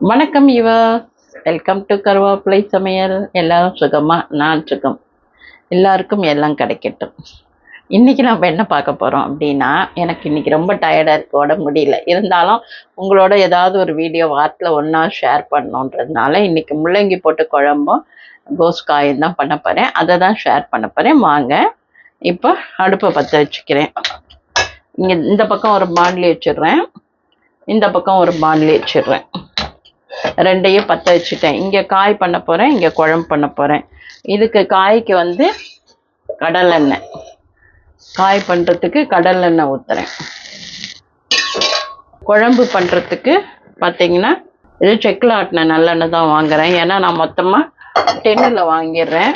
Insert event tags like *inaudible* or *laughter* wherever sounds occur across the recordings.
வணக்கம் இவா. Welcome to கருவேப்பிலை சமையல். எல்லாரும் சுகமா? நான் சுகம். எல்லாருக்கும் எல்லாம் கிடைக்கட்டும். இன்னைக்கு நம்ம என்ன பார்க்க போகிறோம் அப்படின்னா எனக்கு இன்னைக்கு ரொம்ப டயர்டாக இருக்கு உடம்பு முடியல. இருந்தாலும் உங்களோட ஏதாவது ஒரு வீடியோ வாரத்தில் ஒன்றா ஷேர் பண்ணணுன்றதுனால இன்னைக்கு முள்ளங்கி போட்டு குழம்பும் கோஸ்காயும் தான் பண்ண போகிறேன் அதை தான் ஷேர் பண்ண போகிறேன் வாங்க இப்போ அடுப்பை பற்ற வச்சுக்கிறேன். இங்கே இந்த பக்கம் ஒரு பாண்டிலி வச்சிடுறேன். இந்த பக்கம் ஒரு பாண்டிலி வச்சிடுறேன். ரெண்டையும் பற்ற வச்சுட்டேன். இங்கே காய் பண்ண போகிறேன் இங்கே குழம்பு பண்ண போகிறேன் இதுக்கு காய்க்கு வந்து கடலெண்ணெய் காய் பண்ணுறதுக்கு கடலெண்ணெய் ஊற்றுறேன் குழம்பு பண்ணுறதுக்கு பார்த்தீங்கன்னா இது செக்கில் ஆட்டின நல்லெண்ணெய் தான் வாங்குறேன். ஏன்னா நான் மொத்தமாக டென்னில் வாங்கிடுறேன்.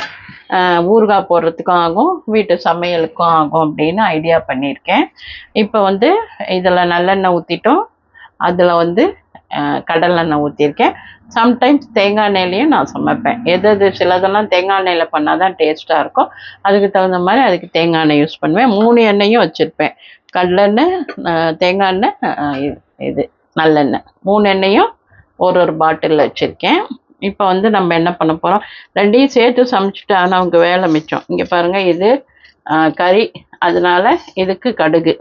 ஊறுகாய் போடுறதுக்கும் ஆகும் வீட்டு சமையலுக்கும் ஆகும் அப்படின்னு ஐடியா பண்ணியிருக்கேன். இப்போ வந்து இதில் நல்லெண்ணெய் ஊற்றிட்டோம் அதில் வந்து கடல் எண்ணெய் ஊற்றிருக்கேன் சம்டைம்ஸ் தேங்காய் எண்ணெயிலையும் நான் சமைப்பேன். எது எது சிலதெல்லாம் தேங்காய் எண்ணெயில் பண்ணால் தான் டேஸ்ட்டாக இருக்கும். அதுக்கு தகுந்த மாதிரி அதுக்கு தேங்காய் எண்ணெய் யூஸ் பண்ணுவேன். மூணு எண்ணெயும் வச்சுருப்பேன். கடலெண்ணெய் தேங்காய் எண்ணெய் இது இது நல்லெண்ணெய். மூணு எண்ணெயும் ஒரு ஒரு பாட்டிலில் வச்சுருக்கேன். இப்போ வந்து நம்ம என்ன பண்ண போகிறோம் ரெண்டையும் சேர்த்து சமைச்சிட்டு ஆனால் அவங்க வேலை மிச்சம். இங்கே பாருங்கள் இது கறி. அதனால இதுக்கு கடுகு.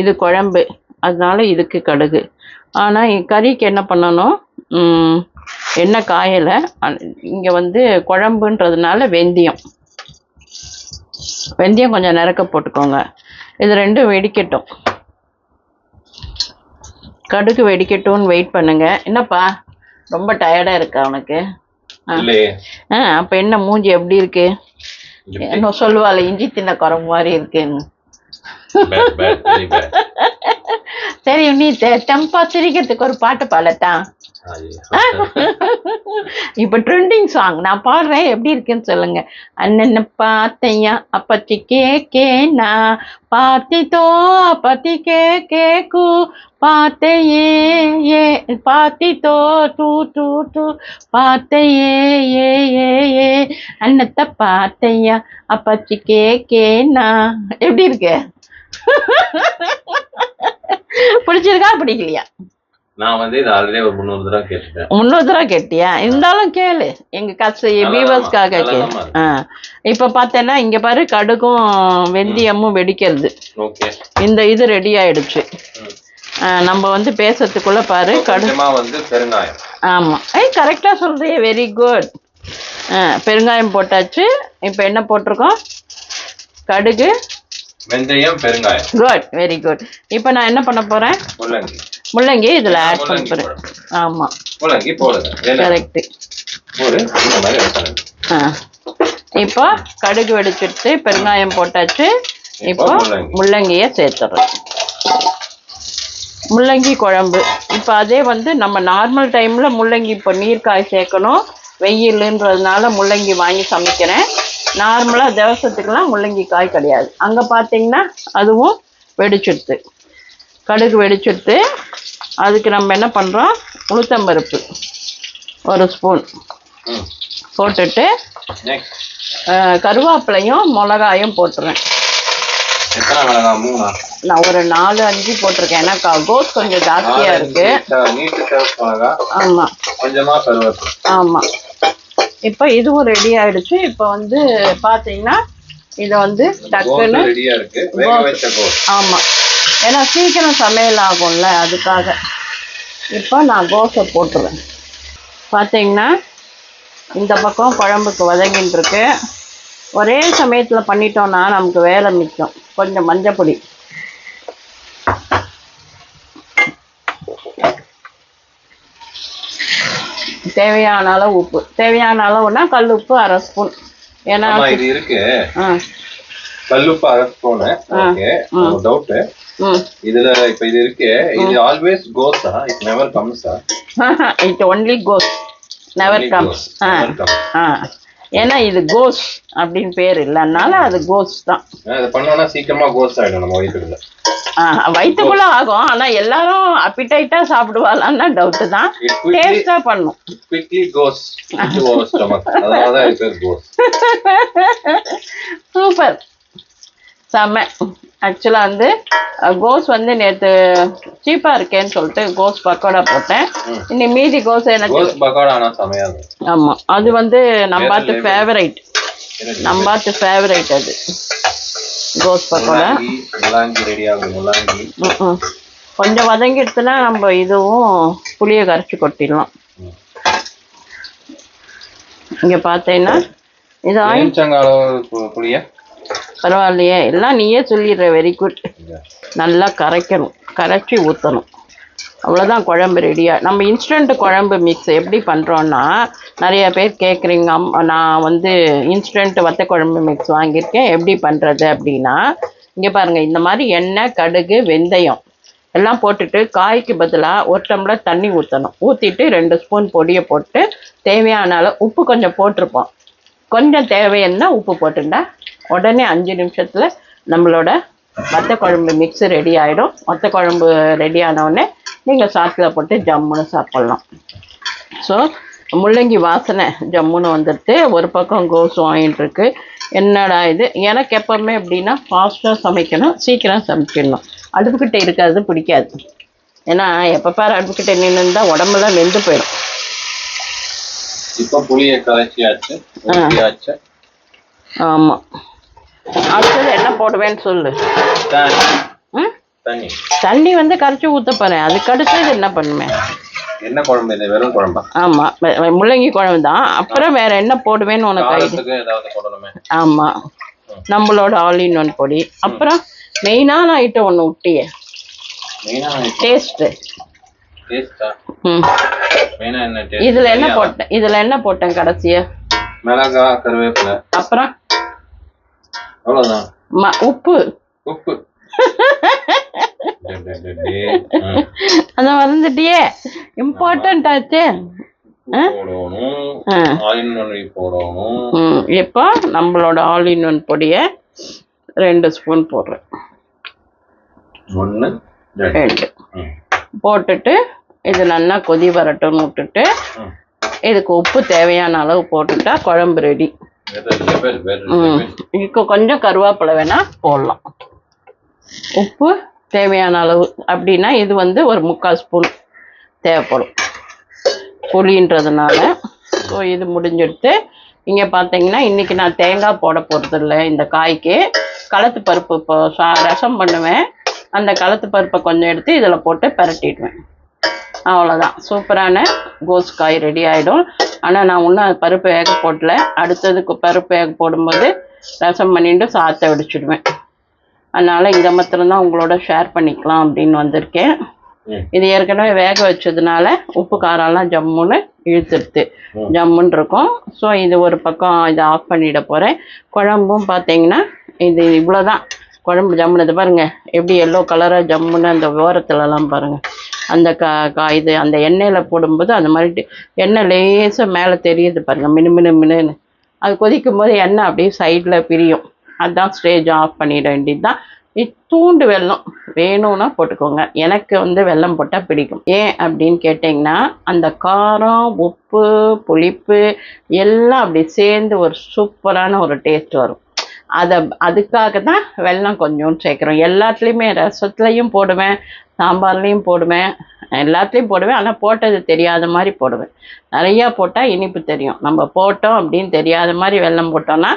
இது குழம்பு. அதனால இதுக்கு கடுகு. ஆனால் கறிக்கு என்ன பண்ணணும்? எண்ணெய் காயலை. இங்கே வந்து குழம்புன்றதுனால வெந்தயம். வெந்தயம் கொஞ்சம் நிறக்க போட்டுக்கோங்க. இது ரெண்டும் வெடிக்கட்டும். கடுகு வெடிக்கட்டும்னு வெயிட் பண்ணுங்க. என்னப்பா? ரொம்ப டயர்டாக இருக்கா உனக்கு? ஆ. அப்போ என்ன மூஞ்சி எப்படி இருக்கு? என்ன சொல்லுவாள் இஞ்சி தின்ன குரங்கு மாதிரி இருக்குன்னு. சரி நீ தெ- தெம்பா சிரிக்கிறதுக்கு ஒரு பாட்டு பாடட்டா. இப்போ ட்ரெண்டிங் சாங் நான் பாடுறேன் எப்படி இருக்குன்னு சொல்லுங்க. அண்ணன் பார்த்தையா அப்பத்தி கேக்கேனா? பார்த்தித்தோ அப்பத்தி கே கேக்கு பார்த்தையே ஏ பார்த்தித்தோ டூ டூ டூ. பார்த்தையே ஏ ஏ ஏ. அண்ணத்தை பார்த்தையா அப்பச்சி கேக்கேனா? எப்படி இருக்கு? பிடிச்சிருக்கா பிடிக்கலையா? நான் வந்து இது ஆல்ரெடி ஒரு முந்நூறு தடவை கேட்டுட்டேன். முன்னூறு தடவை கேட்டியா? இருந்தாலும் கேளு. எங்க வியூவர்ஸ்க்காக நல்லா கேளு. இப்ப பார்த்தேன்னா இங்க பாரு கடுகும் வெந்தயமும் வெடிக்கிறது. இந்த இது ரெடி ஆயிடுச்சு. நம்ம வந்து பேசுறதுக்குள்ள பாரு கடு கொஞ்சமா வந்து பெருங்காயம். ஆமா. ஏய் கரெக்டா சொல்றியே வெரி குட் பெருங்காயம் போட்டாச்சு. இப்போ என்ன போட்டிருக்கோம்? கடுகு வெந்தயம் பெருங்காயம். குட் வெரி குட் இப்போ நான் என்ன பண்ண போறேன்? முள்ளங்கி. முள்ளங்கி இதுல ஆட் பண்ண போறேன். ஆமா. முள்ளங்கி போடுங்க கரெக்ட் போடு இந்த மாதிரி. இப்போ கடுகு வெடிச்சிட்டு பெருங்காயம் போட்டாச்சு. இப்போ முள்ளங்கி. முள்ளங்கிய சேர்த்துறோம். முள்ளங்கி குழம்பு. இப்போ அதே வந்து நம்ம நார்மல் டைமில் முள்ளங்கி இப்போ நீர்க்காய் சேர்க்கணும். வெயிலுன்றதுனால முள்ளங்கி வாங்கி சமைக்கிறேன். நார்மலாக திவசத்துக்கெல்லாம் முள்ளங்கி காய் கிடையாது. அங்கே பார்த்தீங்கன்னா அதுவும் வெடிச்சிடுது. கடுகு வெடிச்சிடுது. அதுக்கு நம்ம என்ன பண்ணுறோம் உளுத்தம்பருப்பு. ஒரு ஸ்பூன். போட்டுட்டு கருவேப்பிலையும் மிளகாயும் போட்டுருவேன் நான் ஒரு நாலு அஞ்சு போட்டிருக்கேன். ஏன்னா கோஸ் கொஞ்சம் ஜாஸ்தியா இருக்கு. நீட்டு சிவப்பு இப்போ இதுவும் ரெடி ஆயிடுச்சு. இப்போ வந்து பாத்தீங்கன்னா இதை வந்து டக்குன்னு கோஸ் ரெடியா இருக்கு. வேக கோஸ். வச்ச கோஸ் ஆமா. ஏன்னா சீக்கிரம் சமையல் ஆகும்ல அதுக்காக. இப்போ நான் கோஸை போட்டுருவேன். பார்த்தீங்கன்னா இந்த பக்கம் குழம்புக்கு வதங்கின்னு இருக்கு ஒரே சமயத்தில் பண்ணிட்டோம்னா நமக்கு வேலை மிச்சம். கொஞ்சம் மஞ்சப்பொடி. தேவையான அளவு உப்பு. தேவையான அளவுனா கல் உப்பு அரை ஸ்பூன். ஏன்னா இது இருக்கு. ஆ. கல்லுப்பு அரை ஸ்பூனு. ஓகே. டவுட் இதுல இப்ப இது இருக்கு. இது always Kosa it never Kamsa it only goes never comes. ஆ. *laughs* ஏன்னா இது கோஸ் அப்படின்னு பேர் இல்லைனால அது கோஸ் தான். பண்ணோம்னா சீக்கிரமா கோஸ் ஆயிடும் நம்ம வயிற்றுக்குள்ள ஆ, வயித்துக்குள்ள ஆகும். ஆனா எல்லாரும் அப்பிடைட்டா சாப்பிடுவாளான்னா டவுட் தான். டேஸ்டா பண்ணும். பேர் கோஸ் சூப்பர் செம ஆக்சுவலாக வந்து கோஸ் வந்து நேற்று சீப்பாக இருக்கேன்னு சொல்லிட்டு கோஸ் பக்கோடா போட்டேன். ம். இன்னி மீதி கோஸ் எனக்கு ஆமாம் அது வந்து level. ஃபேவரைட் பார்த்து ஃபேவரைட் அது. கோஸ் பக்கோடா. கொஞ்சம் வதங்கிடுச்சுன்னா நம்ம இதுவும் புளியை கரைச்சி கொட்டிடலாம். இங்கே பார்த்தீங்கன்னா இது பு- புளிய? பரவாயில்லையே. எல்லாம் நீயே சொல்லிடுற. வெரி குட் நல்லா கரைக்கணும். கரைச்சி ஊற்றணும் அவ்வளோதான் குழம்பு ரெடியாக நம்ம இன்ஸ்டன்ட் குழம்பு மிக்ஸ் எப்படி பண்ணுறோன்னா நிறைய பேர் கேட்குறீங்க அம் நான் வந்து இன்ஸ்டன்ட் வத்த குழம்பு மிக்ஸ் வாங்கியிருக்கேன். எப்படி பண்ணுறது அப்படின்னா இங்கே பாருங்கள் இந்த மாதிரி எண்ணெய் கடுகு வெந்தயம் எல்லாம் போட்டுட்டு காய்க்கு பதிலாக ஒரு டம்ளர் தண்ணி ஊற்றணும் ஊற்றிட்டு ரெண்டு ஸ்பூன் பொடியை போட்டு தேவையான அளவு உப்பு கொஞ்சம் போட்டிருப்போம். கொஞ்சம் தேவைன்னா உப்பு போட்டுண்டா உடனே அஞ்சு நிமிஷத்தில் நம்மளோட வத்த குழம்பு மிக்ஸ் ரெடி ஆகிடும் வத்த குழம்பு ரெடி உடனே நீங்கள் சாத்தில் போட்டு ஜம்முன்னு சாப்பிட்லாம். ஸோ முள்ளங்கி வாசனை ஜம்முன்னு வந்துடுது ஒரு பக்கம் கோஸ் வாங்கிட்டு இருக்கு. என்னடா இது? எனக்கு எப்பவுமே எப்படின்னா ஃபாஸ்ட்டாக சமைக்கணும் சீக்கிரம் சமைச்சிடணும். அடுப்புக்கிட்ட இருக்கிறது பிடிக்காது. ஏன்னா எப்போ பாரு அடுப்புக்கிட்ட நின்று இருந்தால் உடம்பெல்லாம் வெந்து போயிடும். இப்ப புளிய கரைச்சியாச்சு ஊற்றியாச்சு ஆமாம் அடுத்தது என்ன போடுவேன்னு சொல்லு. தண்ணி. வந்து கரைச்சி ஊற்ற போகிறேன் அதுக்கு அடுத்தது என்ன பண்ணுவேன் என்ன குழம்பு இது? வெறும் குழம்பா? ஆமாம் முள்ளங்கி குழம்பு தான். அப்புறம் வேற என்ன போடுவேன்னு உனக்கு ஆமாம் நம்மளோட ஆல் இன் ஒன் பொடி. அப்புறம் மெயினான ஐட்டம் ஒன்று விட்டியே டேஸ்ட் இதில் என்ன போட்டேன் இதில் என்ன போட்டேன் கடைசியா? மிளகா கருவேப்பிலை. அப்புறம்? அவ்வளவுதான். உப்பு. உப்பு. அதை மறந்துட்டியே. இம்பார்ட்டன்ட் ஆச்சே. இப்போ நம்மளோட ஆல் இன் ஒன் பொடியை ரெண்டு ஸ்பூன் போடுறேன். ஒண்ணு ரெண்டு. போட்டுட்டு இது நல்லா கொதி வரட்டும்னு விட்டுட்டு. இதுக்கு உப்பு தேவையான அளவு போட்டுட்டா குழம்பு ரெடி இதுக்கு கொஞ்சம் கருவேப்பிலை வேணா போடலாம். உப்பு தேவையான அளவு. அப்படின்னா இது வந்து ஒரு முக்கால் ஸ்பூன் தேவைப்படும். புளின்றதுனால. ஸோ இது முடிஞ்செடுத்து. இங்கே பார்த்தீங்கன்னா இன்றைக்கி நான் தேங்காய் போட போகிறதில்ல இந்த காய்க்கு களத்து பருப்பு இப்போ சா ரசம் பண்ணுவேன். அந்த களத்து பருப்பை கொஞ்சம் எடுத்து இதில் போட்டு பிரட்டிடுவேன். அவ்வளோதான் சூப்பரான கோஸ் காய் ரெடி ஆகிடும் ஆனால் நான் இன்னும் அது பருப்பு வேக போடல. அடுத்ததுக்கு பருப்பு வேக போடும்போது ரசம் பண்ணிட்டு சாத்தை வடிச்சிடுவேன். அதனால் இதை மாத்திரம்தான் உங்களோட ஷேர் பண்ணிக்கலாம் அப்படின்னு வந்திருக்கேன். இது ஏற்கனவே வேக வச்சதுனால உப்பு காரம்லாம் ஜம்முன்னு இழுத்துடுது ம். ஜம்முன்னு இருக்கும். ஸோ இது ஒரு பக்கம் இதை ஆஃப் பண்ணிட போகிறேன் குழம்பும் பார்த்தீங்கன்னா இது இவ்வளோதான் குழம்பு ஜம்முன்னு இது பாருங்க. எப்படி எல்லோ கலராக ஜம்முன்னு அந்த ஓரத்துலலாம் பாருங்கள் அந்த கா கா இது அந்த எண்ணெயில் போடும்போது அந்த மாதிரி எண்ணெய் லேசாக மேலே தெரியுது பாருங்கள் மினு மினு மினுன்னு. அது கொதிக்கும் போது எண்ணெய் அப்படியே சைடில் பிரியும். அதான் ஸ்டேஜ் ஆஃப் பண்ணிட வேண்டியது தான் இத்தூண்டு வெல்லம் வேணும்னா போட்டுக்கோங்க. எனக்கு வந்து வெல்லம் போட்டால் பிடிக்கும். ஏன் அப்படின்னு கேட்டிங்கன்னா அந்த காரம் உப்பு புளிப்பு எல்லாம் அப்படி சேர்ந்து ஒரு சூப்பரான ஒரு டேஸ்ட் வரும். அதை அதுக்காக தான் வெல்லம் கொஞ்சம் சேர்க்குறோம். எல்லாத்துலேயுமே ரசத்துலேயும் போடுவேன் சாம்பார்லேயும் போடுவேன் எல்லாத்துலேயும் போடுவேன். ஆனால் போட்டது தெரியாத மாதிரி போடுவேன். நிறையா போட்டால் இனிப்பு தெரியும். நம்ம போட்டோம் அப்படின்னு தெரியாத மாதிரி வெல்லம் போட்டோம்னா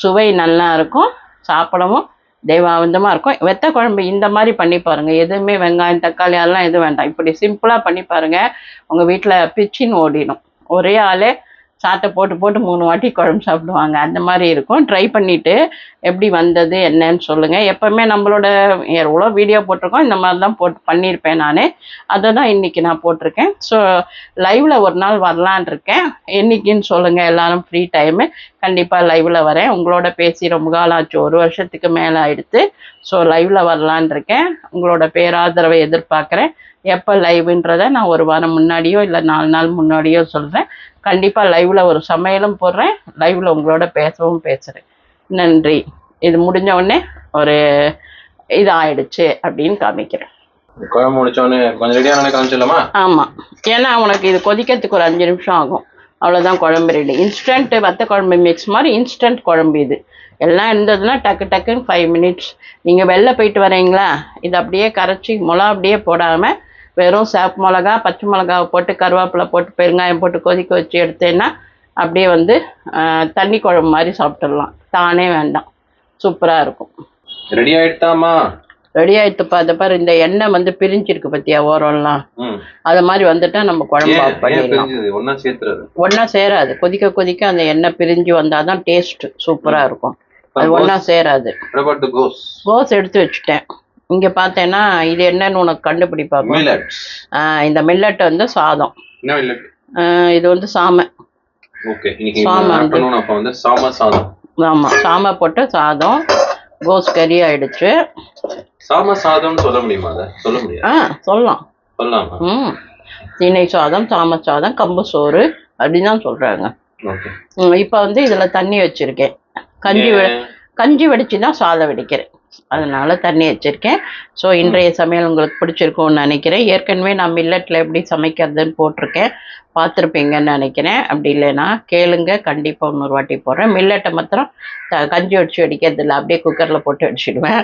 சுவை நல்லா இருக்கும் சாப்பிடவும் தெய்வாவந்தமாக இருக்கும். வெத்த குழம்பு இந்த மாதிரி பண்ணி பாருங்கள் எதுவுமே வெங்காயம் தக்காளி அதெல்லாம் எதுவும் வேண்டாம். இப்படி சிம்பிளாக பண்ணி பாருங்கள் உங்கள் வீட்டில் பிச்சின்னு ஓடிடும். ஒரே ஆளே சாட்டை போட்டு போட்டு மூணு வாட்டி குழம்பு சாப்பிடுவாங்க. அந்த மாதிரி இருக்கும். ட்ரை பண்ணிவிட்டு எப்படி வந்தது என்னன்னு சொல்லுங்கள் எப்போவுமே நம்மளோட எவ்வளோ வீடியோ போட்டிருக்கோம் இந்த மாதிரி தான் போட்டு பண்ணியிருப்பேன் நான். அதை தான் இன்றைக்கி நான் போட்டிருக்கேன். ஸோ லைவில் ஒரு நாள் வரலான் இருக்கேன். என்னைக்குன்னு சொல்லுங்கள் எல்லாரும் ஃப்ரீ டைமு கண்டிப்பாக லைவில் வரேன். உங்களோட பேசி ரொம்ப காலம் ஆச்சு. ஒரு வருஷத்துக்கு மேலே ஆயிடுத்து. ஸோ லைவில் வரலான் இருக்கேன். உங்களோட பேராதரவை எதிர்பார்க்குறேன். எப்போ லைவுன்றதை நான் ஒரு வாரம் முன்னாடியோ இல்லை நாலு நாள் முன்னாடியோ சொல்கிறேன் கண்டிப்பாக லைவில் ஒரு சமையலும் போடுறேன். லைவில் உங்களோட பேசவும் பேசுகிறேன் நன்றி. இது முடிஞ்ச உடனே ஒரு இது ஆயிடுச்சு அப்படின்னு காமிக்கிறேன். குழம்பு முடிச்சோடனே கொஞ்சம் ரெடியான காமிச்சிடலாமா? ஆமாம் ஏன்னா உனக்கு இது கொதிக்கிறதுக்கு ஒரு அஞ்சு நிமிஷம் ஆகும். அவ்வளோதான் குழம்பு ரெடி இன்ஸ்டன்ட் வத்த குழம்பு மிக்ஸ் மாதிரி இன்ஸ்டன்ட் குழம்பு இது. எல்லாம் இருந்ததுன்னா டக்கு டக்குன்னு ஃபைவ் மினிட்ஸ் நீங்கள் வெளில போயிட்டு வரீங்களா? இது அப்படியே கரைச்சி மிளகா அப்படியே போடாமல் வெறும் சேப் மிளகா பச்சை மிளகாவை போட்டு கருவேப்பிலை போட்டு பெருங்காயம் போட்டு கொதிக்க வச்சு எடுத்தேன்னா அப்படியே வந்து தண்ணி குழம்பு மாதிரி சாப்பிட்டுடலாம். தானே வேண்டாம். சூப்பராக இருக்கும். ரெடி ஆயிட்டாமா ரெடி ஆயிடுத்துப்பா அதை பாரு இந்த எண்ணெய் வந்து பிரிஞ்சிருக்கு பத்தியா ஓரம்லாம்? அது மாதிரி வந்துட்டா நம்ம குழம்பு பண்ணிடலாம். ஒன்னா சேராது. கொதிக்க கொதிக்க அந்த எண்ணெய் பிரிஞ்சு வந்தால் தான் டேஸ்ட் சூப்பராக இருக்கும். அது ஒன்றா சேராது? கோஸ் எடுத்து வச்சுட்டேன். இங்கே பார்த்தேன்னா இது என்னன்னு உனக்கு கண்டுபிடிப்பாங்க. இந்த மில்லட் வந்து சாதம். இது வந்து சாமை. சாம சாதம். ஆமாம் சாமை போட்டு சாதம் கோஸ் கறி ஆயிடுச்சு. சாம சாதம்னு சொல்ல முடியுமா சொல்ல ஆ சொல்லலாம். சொல்லலாமா? திணை சாதம் சாம சாதம் கம்பு சோறு அப்படின்னு தான் ஓகே இப்போ வந்து இதில் தண்ணி வச்சுருக்கேன். கஞ்சி கஞ்சி வடிச்சு தான் சாதம் வடிக்கிறேன். அதனால தண்ணி வச்சுருக்கேன். ஸோ இன்றைய சமையல் உங்களுக்கு பிடிச்சிருக்கும்னு நினைக்கிறேன். ஏற்கனவே நான் மில்லட்டில் எப்படி சமைக்கிறதுன்னு போட்டிருக்கேன். பார்த்துருப்பீங்கன்னு நினைக்கிறேன். அப்படி இல்லைன்னா கேளுங்க கண்டிப்பாக இன்னொரு வாட்டி போடுறேன். மில்லட்டை மாத்திரம் த கஞ்சி வடிச்சு அடிக்கிறதில்ல அப்படியே குக்கரில் போட்டு அடிச்சிடுவேன்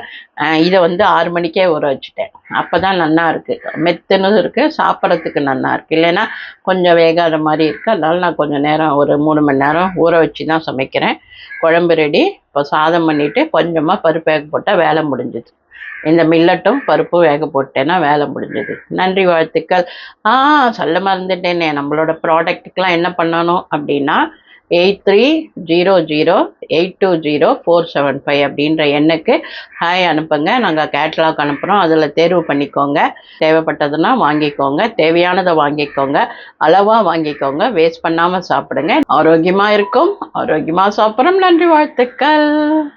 இதை வந்து ஆறு மணிக்கே ஊற வச்சுட்டேன். அப்போ தான் நல்லா இருக்குது மெத்துன்னு இருக்குது சாப்பிட்றதுக்கு நல்லா இருக்குது இல்லைன்னா கொஞ்சம் வேகாத மாதிரி இருக்குது அதனால நான் கொஞ்சம் நேரம் ஒரு மூணு மணி நேரம் ஊற வச்சு தான் சமைக்கிறேன். குழம்பு ரெடி இப்போ சாதம் பண்ணிவிட்டு கொஞ்சமாக பருப்பு வேக போட்டால் வேலை முடிஞ்சுது. இந்த மில்லட்டும் பருப்பும் வேக போட்டேன்னா வேலை முடிஞ்சது. நன்றி வாழ்த்துக்கள். ஆ சொல்ல மறந்துட்டேனே. நம்மளோட ப்ராடக்ட்டுக்கெலாம் என்ன பண்ணணும் அப்படின்னா eight three zero zero eight two zero four seven five அப்படின்ற எண்ணுக்கு ஹாய் அனுப்புங்க. நாங்கள் கேட்லாக் அனுப்புகிறோம் அதில் தேர்வு பண்ணிக்கோங்க. தேவைப்பட்டதுன்னா வாங்கிக்கோங்க. தேவையானதை வாங்கிக்கோங்க. அளவாக வாங்கிக்கோங்க. வேஸ்ட் பண்ணாமல் சாப்பிடுங்க. ஆரோக்கியமாக இருக்கும். ஆரோக்கியமாக சாப்பிட்றோம். நன்றி வாழ்த்துக்கள்.